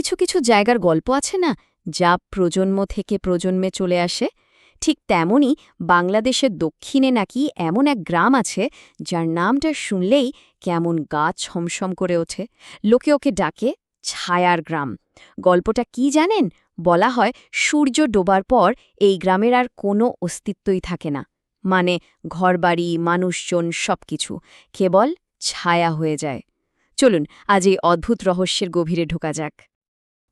কিছু কিছু জায়গার গল্প আছে না, যা প্রজন্ম থেকে প্রজন্মে চলে আসে? ঠিক তেমনই বাংলাদেশের দক্ষিণে নাকি এমন এক গ্রাম আছে, যার নামটা শুনলেই কেমন গা ছমছম করে ওঠে। লোকে ওকে ডাকে ছায়ার গ্রাম। গল্পটা কি জানেন? বলা হয় সূর্য ডোবার পর এই গ্রামের আর কোনো অস্তিত্বই থাকে না। মানে ঘরবাড়ি, মানুষজন, সবকিছু। কেবল ছায়া হয়ে যায়। চলুন, আজ এই অদ্ভুত রহস্যের গভীরে ঢোকা যাক।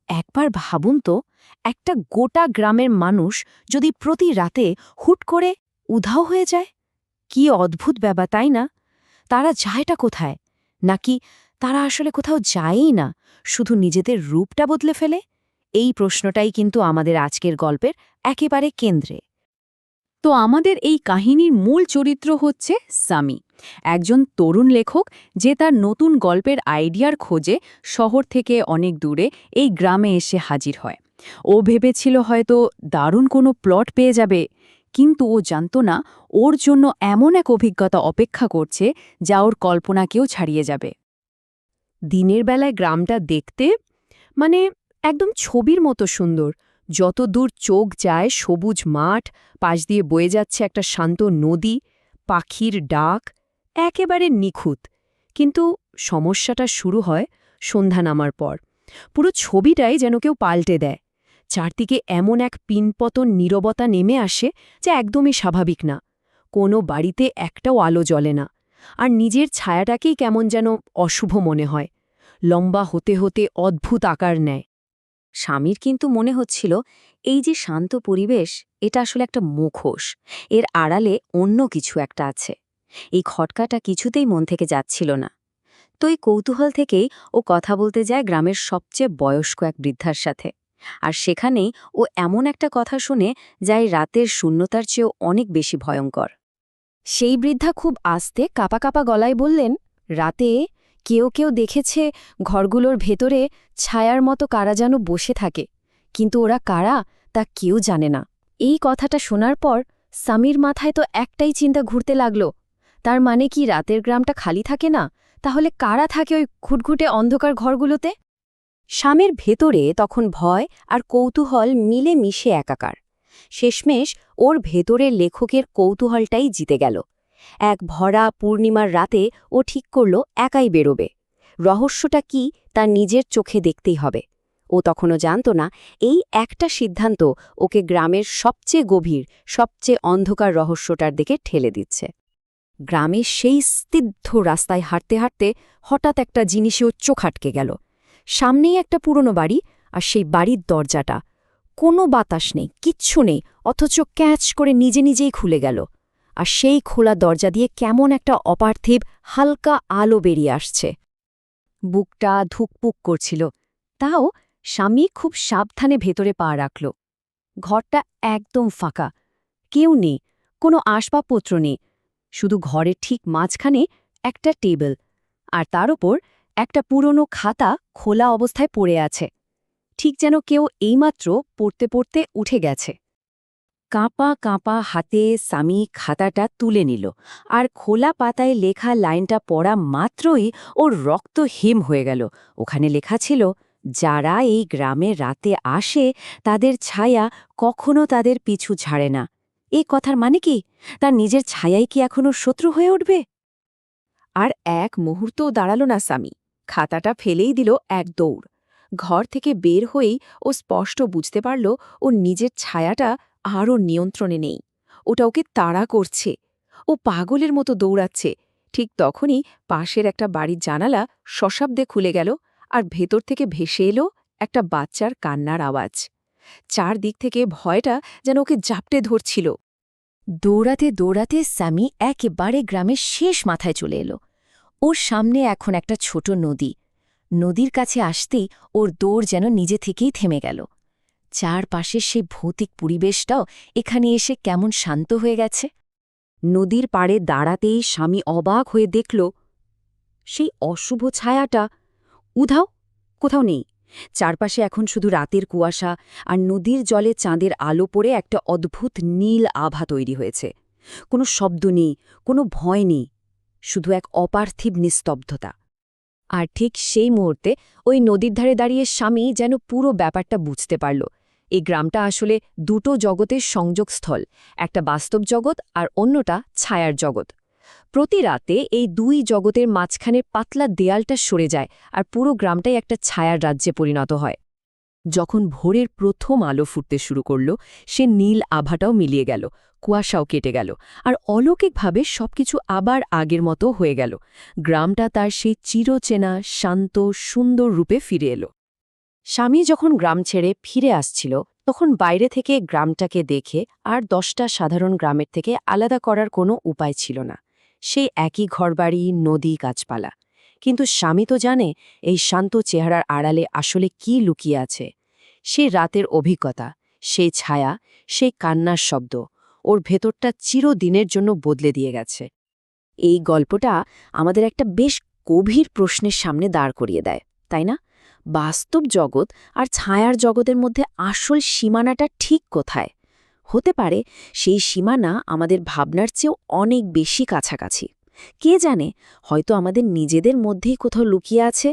একবার ভাবুন তো, একটা গোটা গ্রামের মানুষ যদি প্রতি রাতে হুট করে উধাও হয়ে যায়? কি অদ্ভুত ব্যাপার, তাই না? তারা যায়টা কোথায়? নাকি তারা আসলে কোথাও যায়ই না, শুধু নিজেদের রূপটা বদলে ফেলে? এই প্রশ্নটাই কিন্তু আমাদের আজকের গল্পের একেবারে কেন্দ্রে। তো আমাদের এই কাহিনীর মূল চরিত্র হচ্ছে সামি। একজন তরুণ লেখক যে তার নতুন গল্পের আইডিয়ার খোঁজে শহর থেকে অনেক দূরে এই গ্রামে এসে হাজির হয়। ও ভেবেছিল হয়তো দারুণ কোনো প্লট পেয়ে যাবে, কিন্তু ও জানত না ওর জন্য এমন এক অভিজ্ঞতা অপেক্ষা করছে যা ওর কল্পনাকেও ছাড়িয়ে যাবে। দিনের বেলায় গ্রামটা দেখতে মানে একদম ছবির মতো সুন্দর যত দূর চোখ যায় সবুজ মাঠ, পাশ দিয়ে বয়ে যাচ্ছে একটা শান্ত নদী, পাখির ডাক, একেবারে নিখুঁত। কিন্তু সমস্যাটা শুরু হয় সন্ধ্যা নামার পর। পুরো ছবিটাই যেন কেউ পাল্টে দেয়। চারদিকে এমন এক পিনপতন নীরবতা নেমে আসে যা একদমই স্বাভাবিক না। কোনো বাড়িতে একটাও আলো জ্বলে না। আর নিজের ছায়াটাকেই কেমন যেন অশুভ মনে হয়। লম্বা হতে হতে অদ্ভুত আকার নেয়। স্বামীর কিন্তু মনে হচ্ছিল, এই যে শান্ত পরিবেশ, এটা আসলে একটা মুখোশ। এর আড়ালে অন্য কিছু একটা আছে। এই খটকাটা কিছুতেই মন থেকে যাচ্ছিল না। তো এই কৌতূহল থেকেই ও কথা বলতে যায় গ্রামের সবচেয়ে বয়স্ক এক বৃদ্ধার সাথে। আর সেখানেই ও এমন একটা কথা শুনে যা এই রাতের শূন্যতার চেয়েও অনেক বেশি ভয়ঙ্কর। সেই বৃদ্ধা খুব আস্তে কাপা কাপা গলায় বললেন, রাতে কেউ কেউ দেখেছে ঘরগুলোর ভেতরে ছায়ার মতো কারা যেন বসে থাকে। কিন্তু ওরা কারা তা কেউ জানে না। এই কথাটা শোনার পর সামির মাথায় তো একটাই চিন্তা ঘুরতে লাগল। তার মানে কি রাতের গ্রামটা খালি থাকে না? তাহলে কারা থাকে ওই ঘুটঘুটে অন্ধকার ঘরগুলোতে? স্বামীর ভেতরে তখন ভয় আর কৌতূহল মিলে মিশে একাকার। শেষমেশ ওর ভেতরের লেখকের কৌতূহলটাই জিতে গেল। এক ভরা পূর্ণিমার রাতে ও ঠিক করল একাই বেরোবে। রহস্যটা কি তার নিজের চোখে দেখতেই হবে। ও তখনও জানত না, এই একটা সিদ্ধান্ত ওকে গ্রামের সবচেয়ে গভীর, সবচেয়ে অন্ধকার রহস্যটার দিকে ঠেলে দিচ্ছে। গ্রামের সেই স্তিদ্ধ রাস্তায় হাঁটতে হাঁটতে হঠাৎ একটা জিনিসে ও চোখ আটকে গেল। সামনেই একটা পুরনো বাড়ি আর সেই বাড়ির দরজাটা। কোনো বাতাস নেই, কিচ্ছু নেই, অথচ ক্যাচ করে নিজে নিজেই খুলে গেল। আর সেই খোলা দরজা দিয়ে কেমন একটা অপার্থিব হালকা আলো বেরিয়ে আসছে। বুকটা ধুকপুক করছিল। তাও স্বামী খুব সাবধানে ভেতরে পা রাখল। ঘরটা একদম ফাঁকা। কেউ নেই, কোনো আসবাবপত্র নেই। শুধু ঘরের ঠিক মাঝখানে একটা টেবিল আর তার ওপর একটা পুরনো খাতা খোলা অবস্থায় পড়ে আছে। ঠিক যেন কেউ এইমাত্র পড়তে পড়তে উঠে গেছে। কাঁপা কাঁপা হাতে সামি খাতাটা তুলে নিল। আর খোলা পাতায় লেখা লাইনটা পড়া মাত্রই ওর রক্ত হিম হয়ে গেল। ওখানে লেখা ছিল, যারা এই গ্রামে রাতে আসে, তাদের ছায়া কখনো তাদের পিছু ছাড়ে না। এ কথার মানে কি? তার নিজের ছায়াই কি এখনও শত্রু হয়ে উঠবে? আর এক মুহূর্তও দাঁড়াল না সামি খাতাটা ফেলেই দিল এক দৌড়। ঘর থেকে বের হয়েই ও স্পষ্ট বুঝতে পারল ও নিজের ছায়াটা আরও নিয়ন্ত্রণে নেই। ওটা ওকে তাড়া করছে। ও পাগলের মতো দৌড়াচ্ছে। ঠিক তখনই পাশের একটা বাড়ির জানালা সশব্দে খুলে গেল আর ভেতর থেকে ভেসে এলো একটা বাচ্চার কান্নার আওয়াজ। চারদিক থেকে ভয়টা যেন ওকে জাপটে ধরছিল। দৌড়াতে দৌড়াতে স্যামি একেবারে গ্রামের শেষ মাথায় চলে এলো। ওর সামনে এখন একটা ছোট নদী। নদীর কাছে আসতেই ওর দৌড় যেন নিজে থেকেই থেমে গেল। চারপাশের সেই ভৌতিক পরিবেশটাও এখানে এসে কেমন শান্ত হয়ে গেছে। নদীর পাড়ে দাঁড়াতেই স্বামী অবাক হয়ে দেখল, সেই অশুভ ছায়াটা উধাও কোথাও নেই। চারপাশে এখন শুধু রাতের কুয়াশা আর নদীর জলে চাঁদের আলো পড়ে একটা অদ্ভুত নীল আভা তৈরি হয়েছে। কোনো শব্দ নেই, কোনো ভয় নেই, শুধু এক অপার্থিব নিস্তব্ধতা। আর ঠিক সেই মুহূর্তে ওই নদীর ধারে দাঁড়িয়ে স্বামী যেন পুরো ব্যাপারটা বুঝতে পারল। এই গ্রামটা আসলে দুটো জগতের সংযোগস্থল, একটা বাস্তব জগৎ আর অন্যটা ছায়ার জগৎ। প্রতি রাতে এই দুই জগতের মাঝখানের পাতলা দেয়ালটা সরে যায় আর পুরো গ্রামটাই একটা ছায়ার রাজ্যে পরিণত হয়। যখন ভোরের প্রথম আলো ফুটতে শুরু করল, সে নীল আভাটাও মিলিয়ে গেল, কুয়াশাও কেটে গেল আর অলৌকিকভাবে সবকিছু আবার আগের মতো হয়ে গেল। গ্রামটা তার সেই চিরচেনা, শান্ত, সুন্দর রূপে ফিরে এলো। স্বামী যখন গ্রাম ছেড়ে ফিরে আসছিল, তখন বাইরে থেকে গ্রামটাকে দেখে আর দশটা সাধারণ গ্রামের থেকে আলাদা করার কোনো উপায় ছিল না। সেই একই ঘরবাড়ি, নদী, গাছপালা। কিন্তু স্বামী তো জানে এই শান্ত চেহারার আড়ালে আসলে কি লুকিয়ে আছে। সে রাতের অভিজ্ঞতা সেই ছায়া সেই কান্নার শব্দ, ওর ভেতরটা চিরদিনের জন্য বদলে দিয়ে গেছে। এই গল্পটা আমাদের একটা বেশ গভীর প্রশ্নের সামনে দাঁড় করিয়ে দেয়, তাই না? বাস্তব জগৎ আর ছায়ার জগতের মধ্যে আসল সীমানাটা ঠিক কোথায়? হতে পারে সেই সীমানা আমাদের ভাবনার চেয়েও অনেক বেশি কাছাকাছি। কে জানে, হয়তো আমাদের নিজেদের মধ্যেই কোথাও লুকিয়ে আছে?